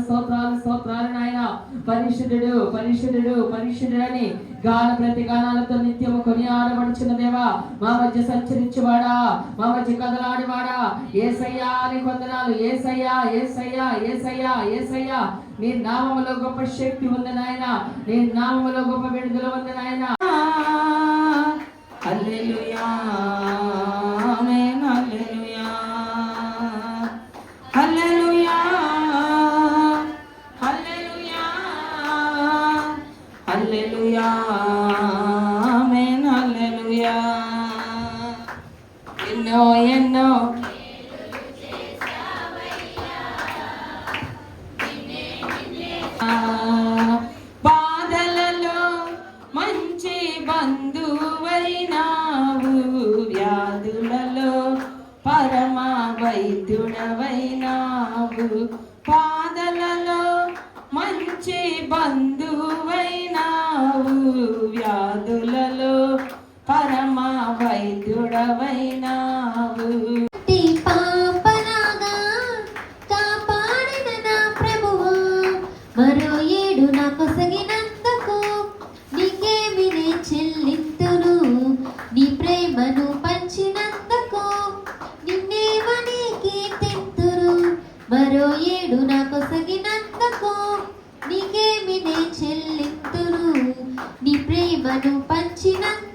స్తోత్రాలు స్తోత్రాలు స్తోత్రాలు నాయన. పరిశుద్ధుడు పరిశుద్ధుడు పరిశుద్ధుడు అని గాన ప్రతిగానాలతో నిత్యము కొనియాడబడుచున్న దేవా మా మధ్య సంచరించువాడా మా మధ్య కదలాడివాడా. ఏసయ్యా అని కొందనాలు ఏసయ్యా ఏసయ్యా ఏసయ్యా ఏసయ్యా. నీ నామములో గొప్ప శక్తి ఉంది నాయన. నీ నామములో గొప్ప విడుదల ఉంది నాయన. హల్లెలూయా. No. నీ ప్రేమను పంచినంత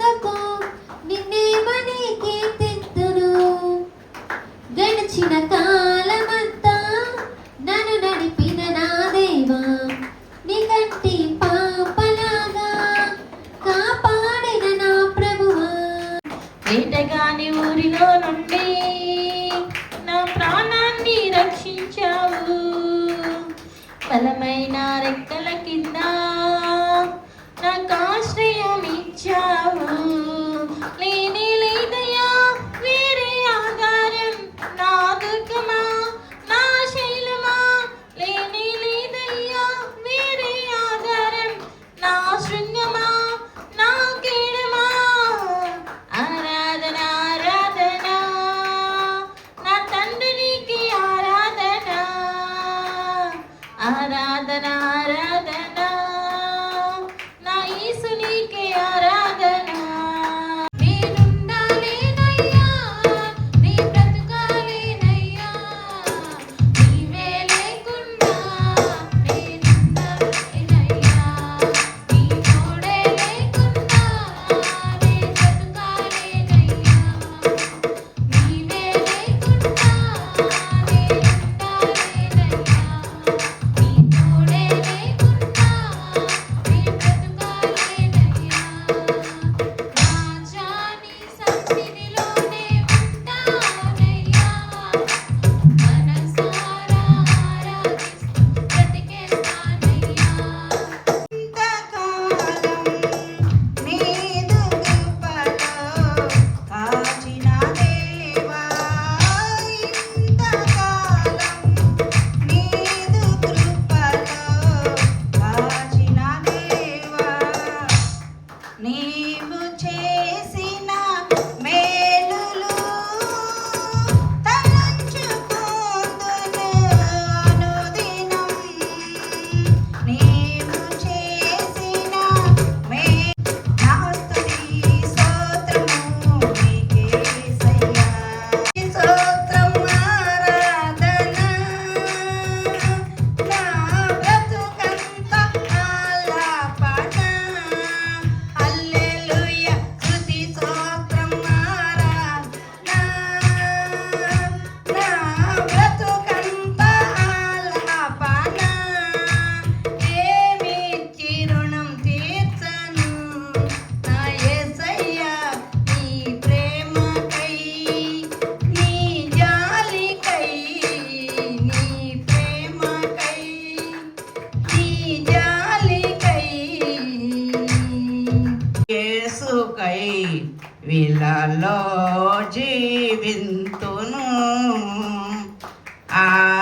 Ah,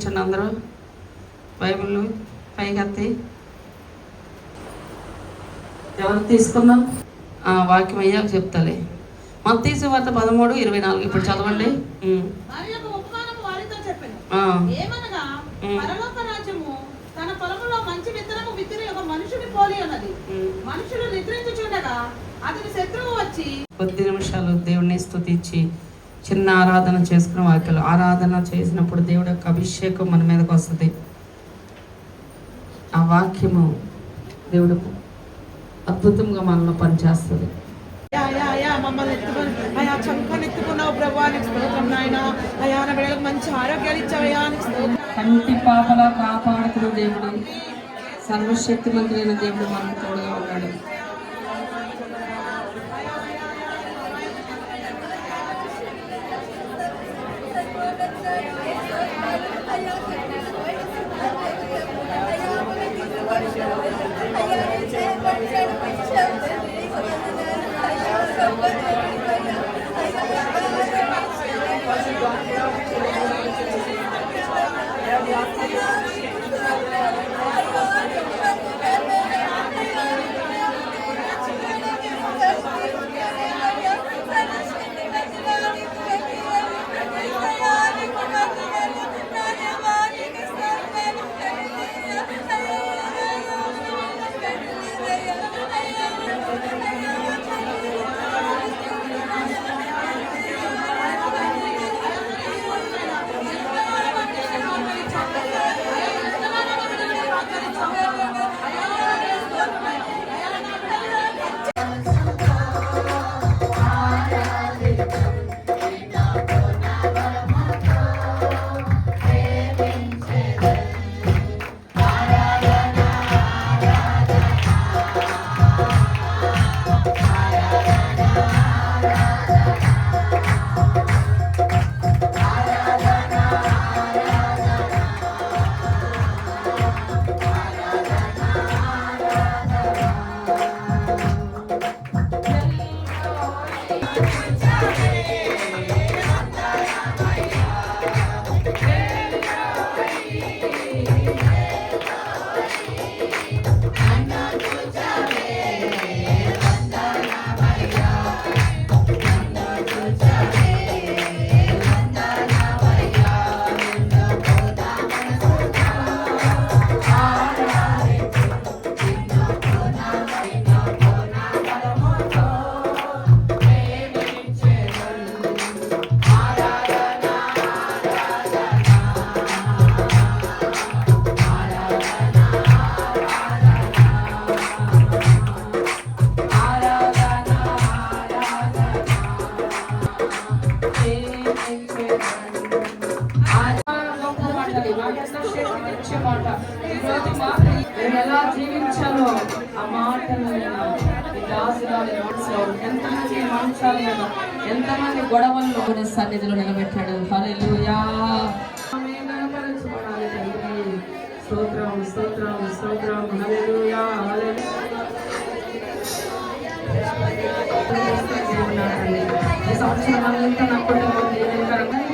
బైబిల్ చూపించండి అందరూ. బైబిల్ పైకెత్తి ఎవరు తీసుకుందాం? ఆ, వాక్యం అయ్యాక చెప్తాలే. మత్తయి సువార్త పదమూడు ఇరవై నాలుగు. ఇప్పుడు చదవండి. ఉమ్. వారి యొక్క ఉపమానము వారితో చెప్పాను. ఆ, ఏమనగా ఉమ్. పరలోక రాజ్యము తన పొలములో మంచి విత్తనము విత్తిన ఒక మనుషుని పోలి ఉన్నది. ఉమ్. మనుషులు నిద్రించుచుండగా అతని శత్రువు వచ్చి కొద్ది నిమిషాలు దేవుడిని స్తుతించి చిన్న ఆరాధన చేసుకున్న వాక్యాలు. ఆరాధన చేసినప్పుడు దేవుడి యొక్క అభిషేకం మన మీదకి వస్తుంది. ఆ వాక్యము దేవుడు అద్భుతంగా మనలో పనిచేస్తుంది. మమ్మల్ని ఎత్తుకొని అయ్యా చంకని ఎత్తుకున్నావు ప్రభా నీకు స్తోత్రం నాయన. అయ్యా నా బిడ్డలకు మంచి ఆరోగ్యాలు ఇచ్చావయ్యా నీకు స్తోత్రం. కంటి పాపలా కాపాడుతున్న దేవుడు సర్వశక్తిమంతుడైన దేవుడు మనకు తోడుగా ఉన్నాడు. Yeah. ఎంతమంది మంచాలు నేను ఎంతమంది గొడవల్లో కూడా సన్నిధిలో నిలబెట్టాడు. హల్లెలూయా. కనపరచబడాలి తండ్రి. స్తోత్రం స్తోత్రం స్తోత్రం. ఈ సంవత్సరం అంతా నా కుటుంబం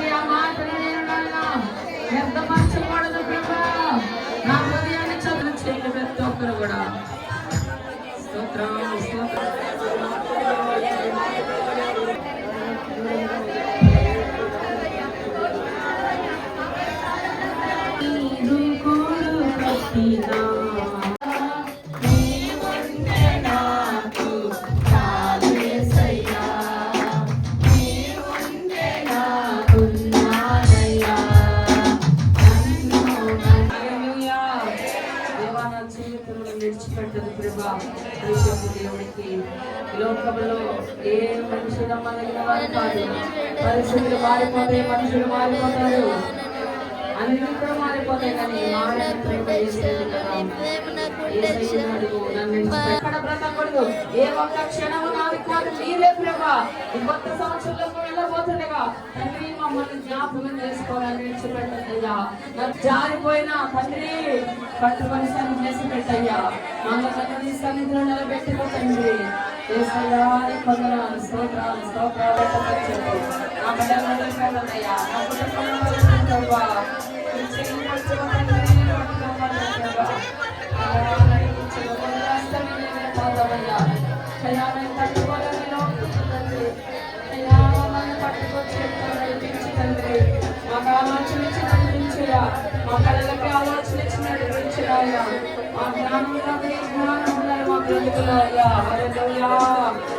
ఏ ఒక్క క్షణము నా కాదు నీదే ప్రభా. ఈ కొత్త సంవత్సరంలో వెళ్ళబోతుండగా తండ్రి మమ్మల్ని జ్ఞాపకం చేసుకోవాలని విడిచిపెట్టద్దయ్యా నాకు జారిపోయిన తండ్రి పట్టుకొని సన్ని చేసి పెట్టయ్యా మమ్మల్ని నీ సన్నిధిలో నిలబెట్టుకో తండ్రి. ఏసయ్యా నీ స్తోత్రాలు స్తోత్రాలు పెట్టవచ్చు నా బిడ్డలు నా కుటుంబంలో వదిలిపెట్టవ్వా నీ చెయ్యి పట్టుకో తండ్రి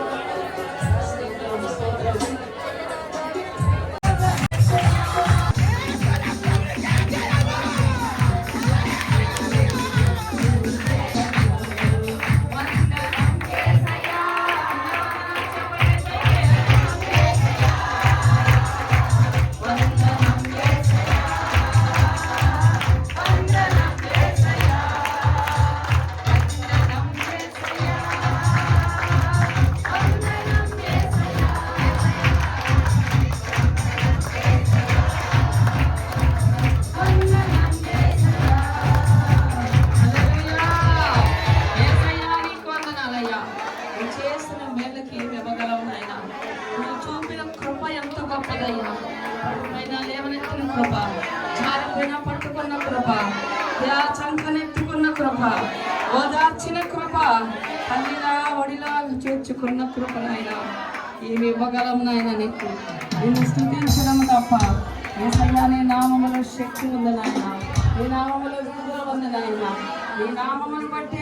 చంకనెత్తుకున్న కృప ఓదార్చిన కృప తల్లిలా ఒడిలా చేర్చుకున్న కృప నాయన. ఏమి ఇవ్వగలం నాయన నీకు? నిన్ను స్థుతించడం తప్ప ఏసయ్యా నీ నామములో శక్తి ఉంది నాయన. నీ నామములో విడుదల ఉంది నాయన. నీ నామమును బట్టి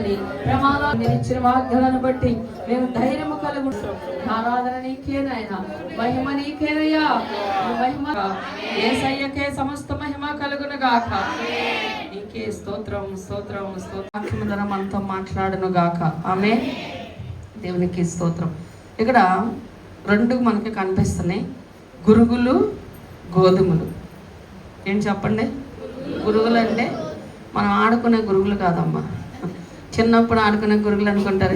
తండ్రి ప్రమాదాలు మీరు ఇచ్చిన వాగ్దాలను బట్టి మేము ధైర్యము కలుగుతాం ఆరాధన నీకేనాయన మహిమ నీకేనయ్యా మహిమ ఏసయ్యకే సమస్త మహిమ కలుగును గాక నీకే స్తోత్రం స్తోత్రం స్తోత్రం. వాక్యము మనతో మాట్లాడను గాక ఆమె దేవునికి స్తోత్రం. ఇక్కడ రెండు మనకి కనిపిస్తున్నాయి. గురుగులు గోధుమలు. ఏం చెప్పండి? గురుగులు అంటే మనం ఆడుకునే గురుగులు కాదమ్మా. చిన్నప్పుడు ఆడుకునే గురుగులు అనుకుంటారు.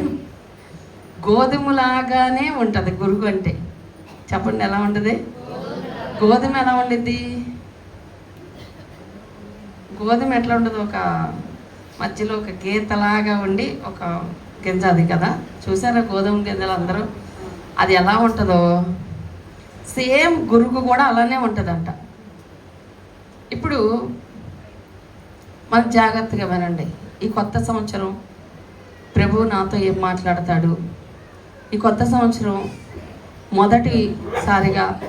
గోధుమలాగానే ఉంటుంది గురుగు అంటే. చెప్పండి ఎలా ఉంటుంది? గోధుమ ఎలా ఉండిద్ది? గోధుమ ఎట్లా ఉండదు ఒక మధ్యలో ఒక గీతలాగా ఉండి ఒక గింజ అది కదా. చూసారా గోధుమ గింజలు అందరూ? అది ఎలా ఉంటుందో? సేమ్ గురుగు కూడా అలానే ఉంటుందంట. ఇప్పుడు మనం జాగ్రత్తగా వినండి. ఈ కొత్త సంవత్సరం ప్రభు నాతో ఏం మాట్లాడతాడు? ఈ కొత్త సంవత్సరం మొదటిసారిగా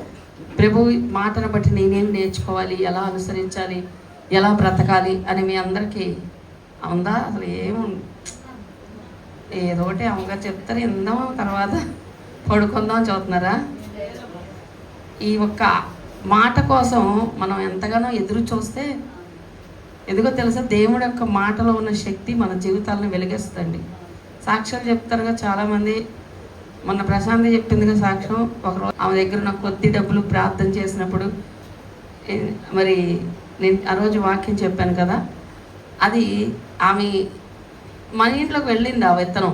ప్రభు మాటను బట్టి నేనేం నేర్చుకోవాలి? ఎలా అనుసరించాలి? ఎలా బ్రతకాలి? అని మీ అందరికీ ఉందా అసలు ఏం ఏదో ఒకటి అమ్మగారు చెప్తారు. ఇందాం తర్వాత. పడుకుందాం అని చూస్తున్నారా? ఈ ఒక్క మాట కోసం మనం ఎంతగానో ఎదురు చూస్తే ఎందుకో తెలుసా? దేవుడు యొక్క మాటలో ఉన్న శక్తి మన జీవితాలను వెలిగేస్తుంది సాక్ష్యాలు చెప్తారుగా చాలామంది. మొన్న ప్రశాంతి చెప్పిందిగా సాక్ష్యం. ఒకరోజు ఆమె దగ్గర నాకు కొద్ది డబ్బులు ప్రార్థన చేసినప్పుడు మరి నేను ఆ రోజు వాక్యం చెప్పాను కదా. అది ఆమె మన ఇంట్లోకి వెళ్ళింది ఆ విత్తనం.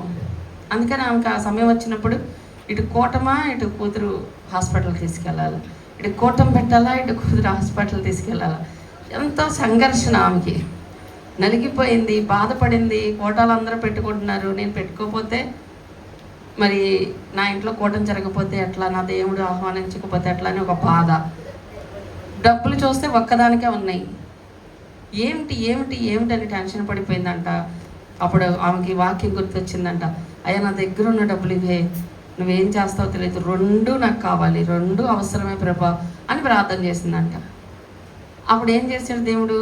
అందుకని ఆమెకు ఆ సమయం వచ్చినప్పుడు ఇటు కూటమా ఇటు కూతురు హాస్పిటల్ తీసుకెళ్ళాలి. ఇటు కూటం పెట్టాలా ఇటు కూతురు హాస్పిటల్ తీసుకెళ్ళాలా? ఎంతో సంఘర్షణ ఆమెకి. నలిగిపోయింది బాధపడింది కోటాలు అందరూ పెట్టుకుంటున్నారు. నేను పెట్టుకోకపోతే మరి నా ఇంట్లో కూటం జరగకపోతే ఎట్లా? నా దేవుడు ఆహ్వానించకపోతే ఎట్లా? అని ఒక బాధ. డబ్బులు చూస్తే ఒక్కదానికే ఉన్నాయి. ఏమిటి ఏమిటి ఏమిటి అని టెన్షన్ పడిపోయిందంట. అప్పుడు ఆమెకి వాక్యం గుర్తొచ్చిందంట. అయ్యా నా దగ్గర ఉన్న డబ్బులు ఇవే. నువ్వేం చేస్తావో తెలియదు రెండు నాకు కావాలి. రెండు అవసరమే ప్రభా అని ప్రార్థన చేసిందంట. అప్పుడు ఏం చేశాడు దేవుడు?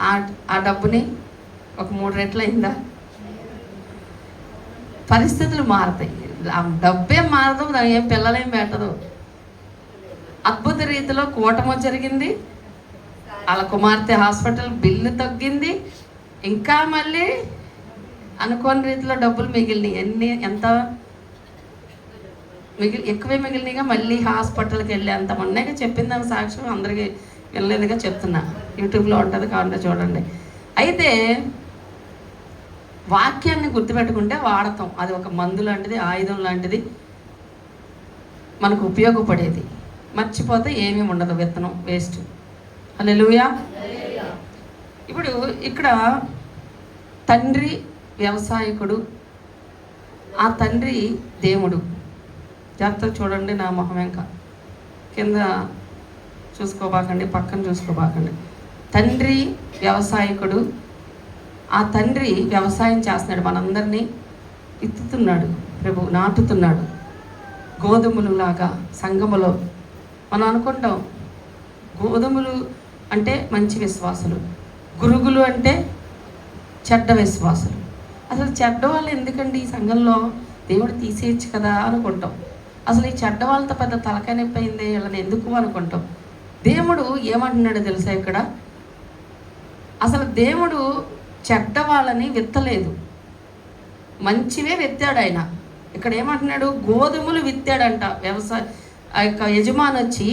ఆ ఆ డబ్బుని ఒక మూడు రెట్లు అయిందా? పరిస్థితులు మారుతాయి. ఆ డబ్బేం మారదు దాని ఏం పిల్లలేం పెట్టదు. అద్భుత రీతిలో కూటమి జరిగింది. వాళ్ళ కుమార్తె హాస్పిటల్ బిల్లు తగ్గింది. ఇంకా మళ్ళీ అనుకోని రీతిలో డబ్బులు మిగిలినాయి. ఎన్ని ఎంత మిగిలి ఎక్కువే మిగిలినాయిగా మళ్ళీ హాస్పిటల్కి వెళ్ళి అంత మొన్నగా చెప్పింది ఆమె సాక్ష్యం అందరికీ వెళ్ళలేదుగా చెప్తున్నా. యూట్యూబ్లో ఉంటుంది కావాలంటే చూడండి. అయితే వాక్యాన్ని గుర్తుపెట్టుకుంటే వాడతాం. అది ఒక మందు లాంటిది ఆయుధం లాంటిది. మనకు ఉపయోగపడేది. మర్చిపోతే ఏమీ ఉండదు విత్తనం వేస్ట్. అలెలుయా ఇప్పుడు ఇక్కడ తండ్రి వ్యవసాయకుడు ఆ తండ్రి దేవుడు. జాగ్రత్తగా చూడండి నా మొహం వెంక కింద చూసుకోబాకండి పక్కన చూసుకోబాకండి. తండ్రి వ్యవసాయకుడు ఆ తండ్రి వ్యవసాయం చేస్తున్నాడు మనందరినీ విత్తుతున్నాడు ప్రభు నాటుతున్నాడు. గోధుమలు లాగా సంగములో మనం అనుకుంటాం గోధుమలు అంటే మంచి విశ్వాసులు గురుగులు అంటే చెడ్డ విశ్వాసులు. అసలు చెడ్డ వాళ్ళు ఎందుకండి ఈ సంఘంలో? దేవుడు తీసేయచ్చు కదా అనుకుంటాం. అసలు ఈ చెడ్డ వాళ్ళతో పెద్ద తలకాయ నొప్పి అయింది వీళ్ళని ఎందుకు అనుకుంటాం? దేవుడు ఏమంటున్నాడు తెలుసా ఇక్కడ? అసలు దేవుడు చెడ్డ వాళ్ళని విత్తలేదు. మంచివే విత్తాడు ఆయన. ఇక్కడ ఏమంటున్నాడు? గోధుమలు విత్తాడంట. వ్యవసాయ ఆ యొక్క యజమాని వచ్చి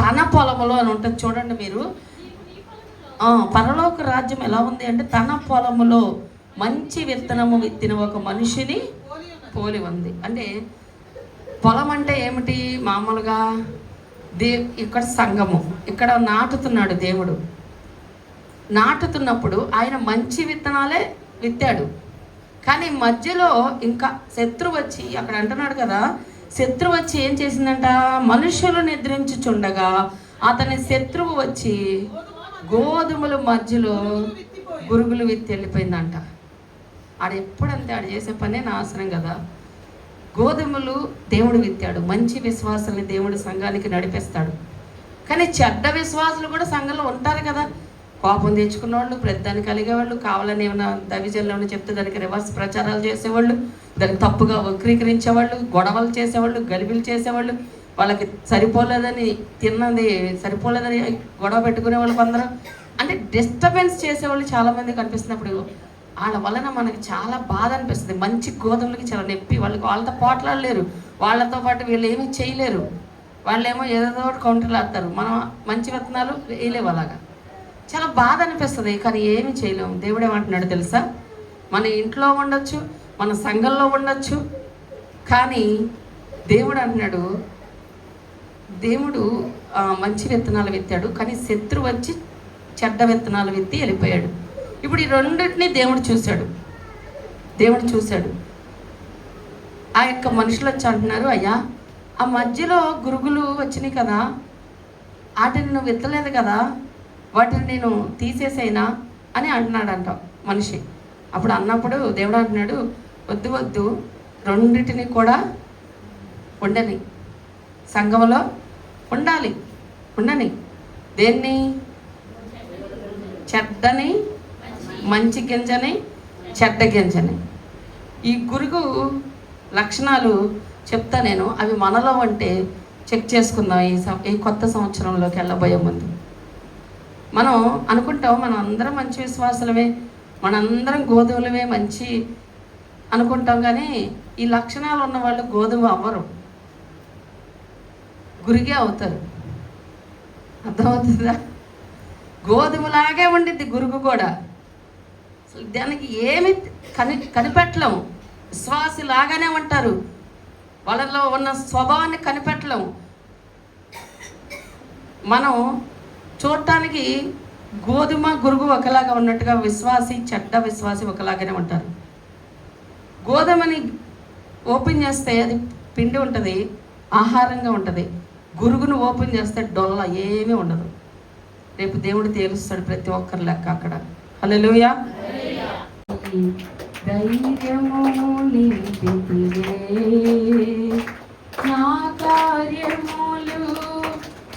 తన పొలములో అని ఉంటుంది చూడండి మీరు. పరలోక రాజ్యం ఎలా ఉంది అంటే తన పొలములో మంచి విత్తనము విత్తిన ఒక మనిషిని పోలి ఉంది. అంటే పొలం అంటే ఏమిటి? మామూలుగా దే ఇక్కడ సంఘము. ఇక్కడ నాటుతున్నాడు దేవుడు. నాటుతున్నప్పుడు ఆయన మంచి విత్తనాలే విత్తాడు. కానీ మధ్యలో ఇంకా శత్రువు వచ్చి అక్కడ అంటున్నాడు కదా శత్రువు వచ్చి ఏం చేసిందంట? మనుషులు నిద్రించుచుండగా అతని శత్రువు వచ్చి గోధుమల మధ్యలో గురుగులు విత్తి వెళ్ళిపోయిందంట. ఆడు ఎప్పుడంతే ఆడు చేసే పనే నాశనం కదా. గోధుమలు దేవుడు విత్తాడు మంచి విశ్వాసాన్ని దేవుడు సంఘానికి నడిపిస్తాడు. కానీ చెడ్డ విశ్వాసులు కూడా సంఘంలో ఉంటారు కదా. కోపం తెచ్చుకున్న వాళ్ళు ప్రతిదాన్ని కలిగే వాళ్ళు కావాలని ఏమైనా దవిజన్లో ఏమైనా చెప్తే దానికి రివర్స్ ప్రచారాలు చేసేవాళ్ళు దానికి తప్పుగా వక్రీకరించేవాళ్ళు గొడవలు చేసేవాళ్ళు గలిబిలు చేసేవాళ్ళు వాళ్ళకి సరిపోలేదని తిన్నది సరిపోలేదని గొడవ పెట్టుకునే వాళ్ళు కొందరు. అంటే డిస్టర్బెన్స్ చేసేవాళ్ళు చాలామంది కనిపిస్తున్నప్పుడు వాళ్ళ వలన మనకి చాలా బాధ అనిపిస్తుంది. మంచి గోధుమలకి చాలా నొప్పి. వాళ్ళకి వాళ్ళతో పోట్లాడలేరు. వాళ్ళతో పాటు వీళ్ళు ఏమీ చేయలేరు. వాళ్ళేమో ఏదో ఒకటి కౌంటర్లు ఆడతారు మనం మంచి విత్తనాలు వేయలేవు అలాగా. చాలా బాధ అనిపిస్తుంది. కానీ ఏమి చేయలేము. దేవుడు ఏమంటున్నాడు తెలుసా? మన ఇంట్లో ఉండొచ్చు మన సంఘంలో ఉండొచ్చు. కానీ దేవుడు అంటున్నాడు దేవుడు మంచి విత్తనాలు విత్తాడు. కానీ శత్రు వచ్చి చెడ్డ విత్తనాలు విత్తి వెళ్ళిపోయాడు. ఇప్పుడు ఈ రెండింటిని దేవుడు చూశాడు. దేవుడు చూశాడు. ఆ యొక్క మనుషులు వచ్చి అంటున్నారు అయ్యా ఆ మధ్యలో గురుగులు వచ్చినాయి కదా. వాటిని నువ్వు ఎత్తలేదు కదా. వాటిని నేను తీసేసేనా? అని అంటున్నాడంట మనిషి. అప్పుడు అన్నప్పుడు దేవుడు అంటున్నాడు వద్దు వద్దు. రెండింటిని కూడా ఉండని. సంఘంలో ఉండాలి. ఉండని. దేన్ని? చెడ్డని మంచి గింజని చెడ్డ గింజని. ఈ గురుగు లక్షణాలు చెప్తా నేను. అవి మనలో ఉంటే చెక్ చేసుకుందాం ఈ సం- ఈ కొత్త సంవత్సరంలోకి వెళ్ళబోయే ముందు. మనం అనుకుంటాం మనం అందరం మంచి విశ్వాసులమే మనందరం గోధుమలమే మంచి అనుకుంటాం కానీ ఈ లక్షణాలు ఉన్న వాళ్ళు గోధుమ అవ్వరు. గురిగే అవుతారు. అర్థమవుతుందా? గోధుమలాగే ఉండిద్ది గురుగు కూడా. అసలు దానికి ఏమి కని కనిపెట్టలేము. విశ్వాసి లాగానే ఉంటారు. వాళ్ళలో ఉన్న స్వభావాన్ని కనిపెట్టలేము. మనం చూడటానికి గోధుమ గురుగు ఒకలాగా ఉన్నట్టుగా విశ్వాసి చెడ్డ విశ్వాసి ఒకలాగానే ఉంటారు. గోధుమని ఓపెన్ చేస్తే అది పిండి ఉంటుంది ఆహారంగా ఉంటుంది. గురుగును ఓపెన్ చేస్తే డొల్ల ఏమీ ఉండదు. రేపు దేవుడు తేలుస్తాడు ప్రతి ఒక్కరి లెక్క అక్కడ. హల్లెలూయా. ధైర్యము నింపితివే నా కార్యములు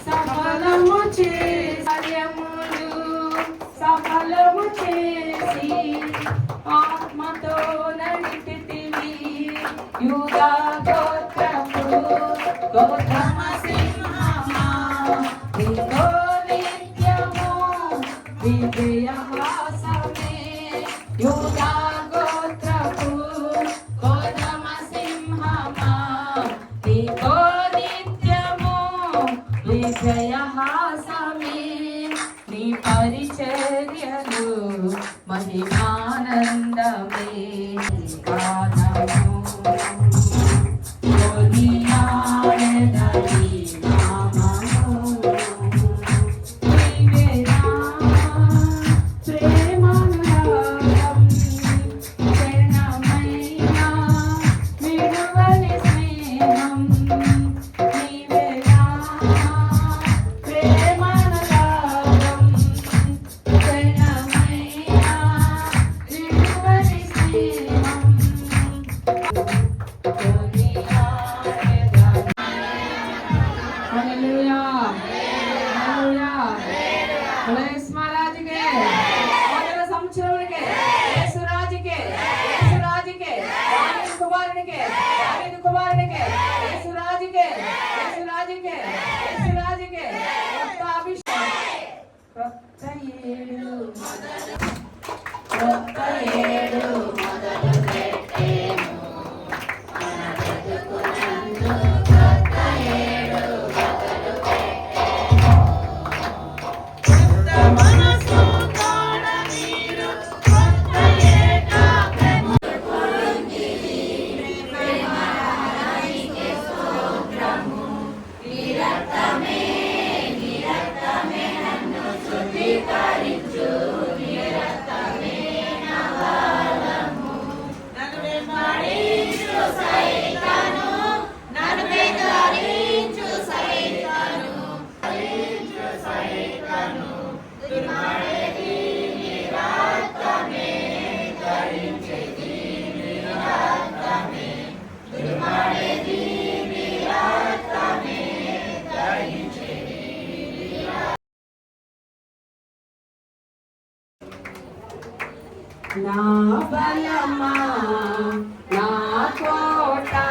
సఫలము చేసి కార్యములు సఫలము చేసి ఆత్మతో నడిపితివి. యుగా నా బలమా నా కోటా